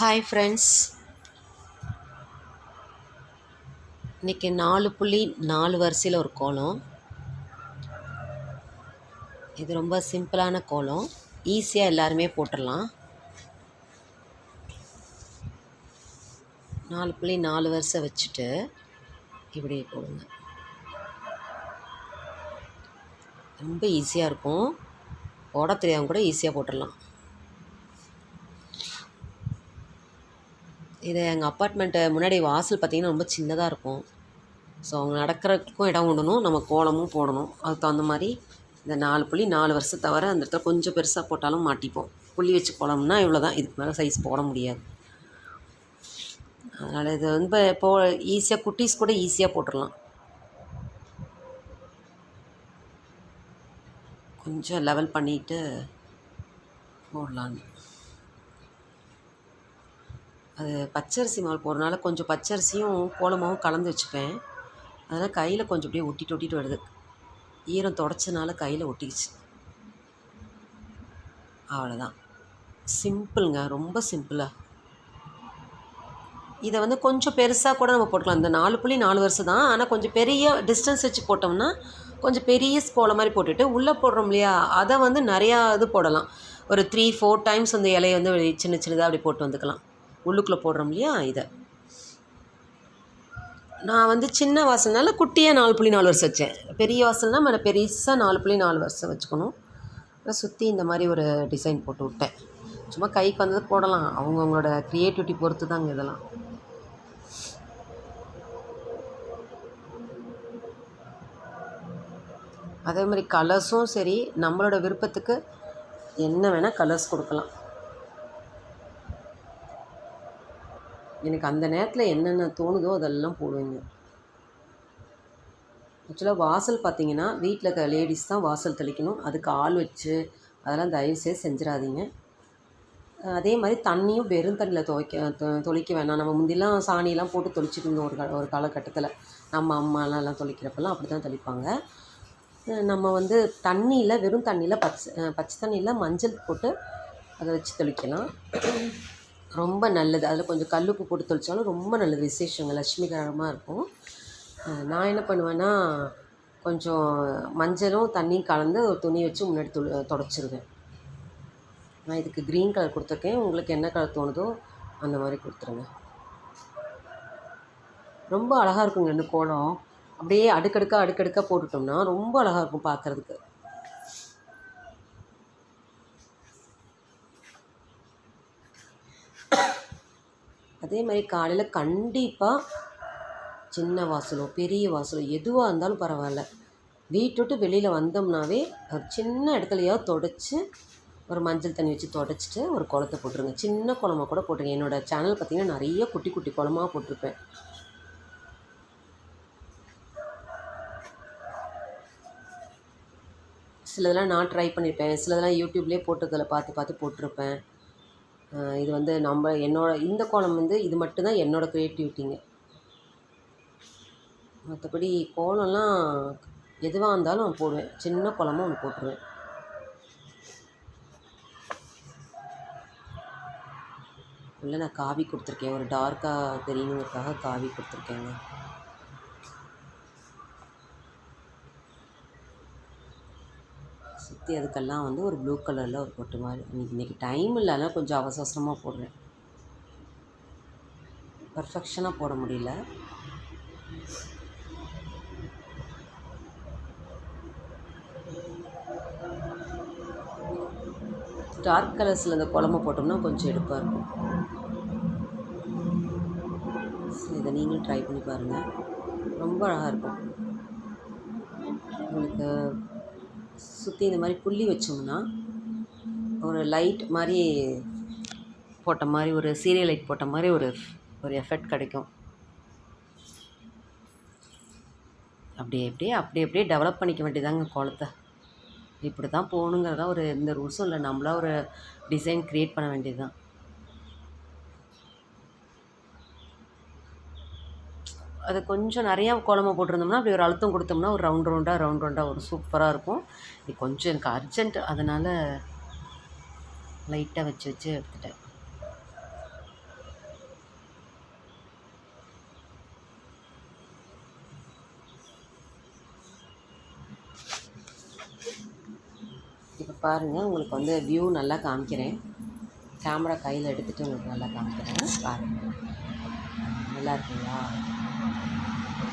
Hi friends இன்றைக்கி நாலு புள்ளி நாலு வரிசையில் ஒரு கோலம். இது ரொம்ப சிம்பிளான கோலம். ஈஸியாக எல்லாருமே போட்டுடலாம். நாலு புள்ளி நாலு வரிசை வச்சுட்டு இப்படி போடுங்க. ரொம்ப ஈஸியாக இருக்கும். போட தெரியாமல் கூட ஈஸியாக போட்டுடலாம். இது எங்கள் அப்பார்ட்மெண்ட்டு முன்னாடி வாசல் பார்த்திங்கன்னா ரொம்ப சின்னதாக இருக்கும். ஸோ அவங்க நடக்கிறதுக்கும் இடம் விடணும் நம்ம கோலமும் போடணும். அதுக்கு தகுந்த மாதிரி இந்த நாலு புள்ளி நாலு வருஷம் தவிர அந்த இடத்துல கொஞ்சம் பெருசாக போட்டாலும் மாட்டிப்போம். புள்ளி வச்சு போனோம்னா இவ்வளோ தான் இதுக்கு மேலே சைஸ் போட முடியாது. அதனால் இது வந்து இப்போ ஈஸியாக குட்டீஸ் கூட ஈஸியாக போட்டுடலாம். கொஞ்சம் லெவல் பண்ணிவிட்டு போடலான்னு. அது பச்சரிசி மாவு போடுறனால கொஞ்சம் பச்சரிசியும் கோலமாவும் கலந்து வச்சுப்பேன். அதனால் கையில் கொஞ்சம் அப்படியே ஒட்டிட்டு ஒட்டிட்டு வருது. ஈரம் தொடச்சனால கையில் ஒட்டிக்கிச்சு. அவ்வளோதான் சிம்பிளுங்க ரொம்ப சிம்பிளாக இதை வந்து கொஞ்சம் பெருசாக கூட நம்ம போட்டுக்கலாம். இந்த நாலு புள்ளி நாலு வருஷம் தான். ஆனால் கொஞ்சம் பெரிய டிஸ்டன்ஸ் வச்சு போட்டோம்னா கொஞ்சம் பெரிய ஸ்போல மாதிரி போட்டுட்டு உள்ளே போடுறோம் இல்லையா? அதை வந்து நிறையா இது போடலாம். ஒரு த்ரீ ஃபோர் டைம்ஸ் அந்த இலையை வந்து சின்ன சின்னதாக அப்படி போட்டு வந்துக்கலாம். உள்ளுக்குள்ளே போடுறோம் இல்லையா? இதை. நான் வந்து சின்ன வாசல்னால குட்டியாக நாலு புள்ளி நாலு வருஷம் வச்சேன். பெரிய வாசல்னால் மேலே பெருசாக நாலு புள்ளி நாலு வருஷம் வச்சுக்கணும். சுற்றி இந்த மாதிரி ஒரு டிசைன் போட்டு விட்டேன். சும்மா கைக்கு வந்தது போடலாம். அவங்கவுங்களோட க்ரியேட்டிவிட்டி பொறுத்து தாங்க இதெல்லாம். அதே மாதிரி கலர்ஸும் சரி நம்மளோட விருப்பத்துக்கு என்ன வேணால் கலர்ஸ் கொடுக்கலாம். எனக்கு அந்த நேரத்தில் என்னென்ன தோணுதோ அதெல்லாம் போடுவேங்க. ஆக்சுவலாக வாசல் பார்த்தீங்கன்னா வீட்டில் இருக்க லேடிஸ் தான் வாசல் தெளிக்கணும். அதுக்கு ஆள் வச்சு அதெல்லாம் தயவுசெய்து செஞ்சிடாதீங்க. அதே மாதிரி தண்ணியும் வெறும் தண்ணியில் துவைக்க தொளிக்க வேணாம். நம்ம முந்திலாம் சாணியெல்லாம் போட்டு தொளிச்சிட்டு இருந்தோம் ஒரு ஒரு காலகட்டத்தில். நம்ம அம்மாலாம் எல்லாம் தொளிக்கிறப்பெல்லாம் அப்படி தான் தெளிப்பாங்க நம்ம வந்து தண்ணியில் வெறும் தண்ணியில் பச்சை பச்சை தண்ணியில் மஞ்சள் போட்டு அதை வச்சு தெளிக்கலாம். ரொம்ப நல்லது. அதில் கொஞ்சம் கல்லுப்பு போட்டு தெளித்தாலும் ரொம்ப நல்லது. விசேஷங்க. லட்சுமிகரமாக இருக்கும். நான் என்ன பண்ணுவேன்னா கொஞ்சம் மஞ்சளும் தண்ணியும் கலந்து ஒரு துணி வச்சு முன்னாடி தொ தொடச்சிருவேன். நான் இதுக்கு க்ரீன் கலர் கொடுத்துருக்கேன். உங்களுக்கு என்ன கலர் தோணுதோ அந்த மாதிரி கொடுத்துருங்க. ரொம்ப அழகாக இருக்குங்க இந்த கோலம். அப்படியே அடுக்கடுக்காக அடுக்கடுக்காக போட்டுட்டோம்னா ரொம்ப அழகாக இருக்கும் பார்க்குறதுக்கு அதே மாதிரி காலையில் கண்டிப்பாக சின்ன வாசலோ பெரிய வாசலோ எதுவாக இருந்தாலும் பரவாயில்ல. வீட்டு விட்டு வெளியில் வந்தோம்னாவே ஒரு சின்ன இடத்துலையாவது தொடச்சி ஒரு மஞ்சள் தண்ணி வச்சு தொடச்சிட்டு ஒரு குளத்தை போட்டுருங்க. சின்ன குளமாக கூட போட்டுருங்க. என்னோடய சேனல் பார்த்திங்கன்னா நிறைய குட்டி குட்டி குளமாக போட்டிருப்பேன். சிலதெல்லாம் நான் ட்ரை பண்ணியிருப்பேன் சிலதெல்லாம் யூடியூப்லேயே போட்டதில் பார்த்து பார்த்து போட்டிருப்பேன். இது வந்து நம்ம என்னோட இந்த கோலம் வந்து இது மட்டும்தான் என்னோடய க்ரியேட்டிவிட்டிங்க மற்றபடி கோலம்லாம் எதுவாக இருந்தாலும் போடுவேன். சின்ன கோலமாக ஒன்று போட்டுருவேன். உள்ளே நான் காவி கொடுத்துருக்கேன். ஒரு டார்க்காக தெரியணுங்கிறதுக்காக காவி கொடுத்துருக்கேங்க. சுற்றி அதுக்கெல்லாம் வந்து ஒரு ப்ளூ கலரில் ஒரு பொட்டு மாதிரி. இன்றைக்கி டைம் இல்லைனா கொஞ்சம் அவசர அவசரமாக போடுறேன் பர்ஃபெக்ஷனாக போட முடியல. டார்க் கலர்ஸில் இந்த குழம்பு போட்டோம்னா கொஞ்சம் எடுப்பாக இருக்கும். ஸோ இதை நீங்களும் ட்ரை பண்ணி பாருங்கள் ரொம்ப அழகாக இருக்கும். உங்களுக்கு சுற்றி இந்த மாதிரி புள்ளி வச்சோம்னா ஒரு லைட் மாதிரி போட்ட மாதிரி ஒரு சீரியல் லைட் போட்ட மாதிரி ஒரு ஒரு எஃபெக்ட் கிடைக்கும். அப்படியே அப்படியே அப்படியே அப்படியே டெவலப் பண்ணிக்க வேண்டியதாங்க குளத்தை இப்படி தான் போகணுங்கிறதா ஒரு எந்த ரூல்ஸும் இல்லை. நம்மளா ஒரு டிசைன் க்ரியேட் பண்ண வேண்டியது தான் அது கொஞ்சம் நிறையா கோலமாக போட்டிருந்தோம்னா அப்படி ஒரு அழுத்தம் கொடுத்தோம்னா ஒரு ரவுண்ட் ரவுண்டாக ரவுண்ட் ரவுண்டாக ஒரு சூப்பராக இருக்கும். இது கொஞ்சம் எனக்கு அர்ஜென்ட் அதனால் லைட்டாக வச்சு வச்சு எடுத்துட்டேன். இப்போ பாருங்கள் உங்களுக்கு வந்து வியூ நல்லா காமிக்கிறேன். கேமரா கையில் எடுத்துகிட்டு உங்களுக்கு நல்லா காமிக்கிறேன். பாருங்கள் நல்லா இருக்குங்களா?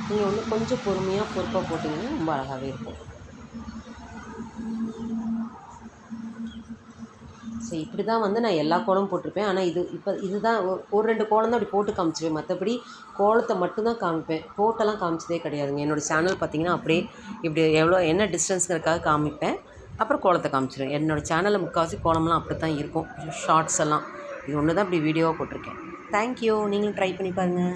நீங்கள் வந்து கொஞ்சம் பொறுமையாக பொறுப்பாக போட்டிங்கன்னா ரொம்ப அழகாகவே இருக்கும். ஸோ இப்படி தான் வந்து நான் எல்லா கோலமும் போட்டிருப்பேன். ஆனால் இது இப்போ இதுதான் ஒரு ரெண்டு கோலம் தான் அப்படி போட்டு காமிச்சிருவேன். மற்றபடி கோலத்தை மட்டும்தான் காமிப்பேன். போட்டெல்லாம் காமிச்சதே கிடையாதுங்க. என்னோடய சேனல் பார்த்தீங்கன்னா அப்படியே இப்படி எவ்வளோ என்ன டிஸ்டன்ஸுங்கிறக்காக காமிப்பேன். அப்புறம் கோலத்தை காமிச்சிருவேன். என்னோடய சேனலில் முக்கால்வாசி கோலம்லாம் அப்படி தான் இருக்கும். ஷார்ட்ஸ் எல்லாம். இது ஒன்று தான் இப்படி வீடியோவாக போட்டிருக்கேன். தேங்க்யூ நீங்களும் ட்ரை பண்ணி பாருங்கள்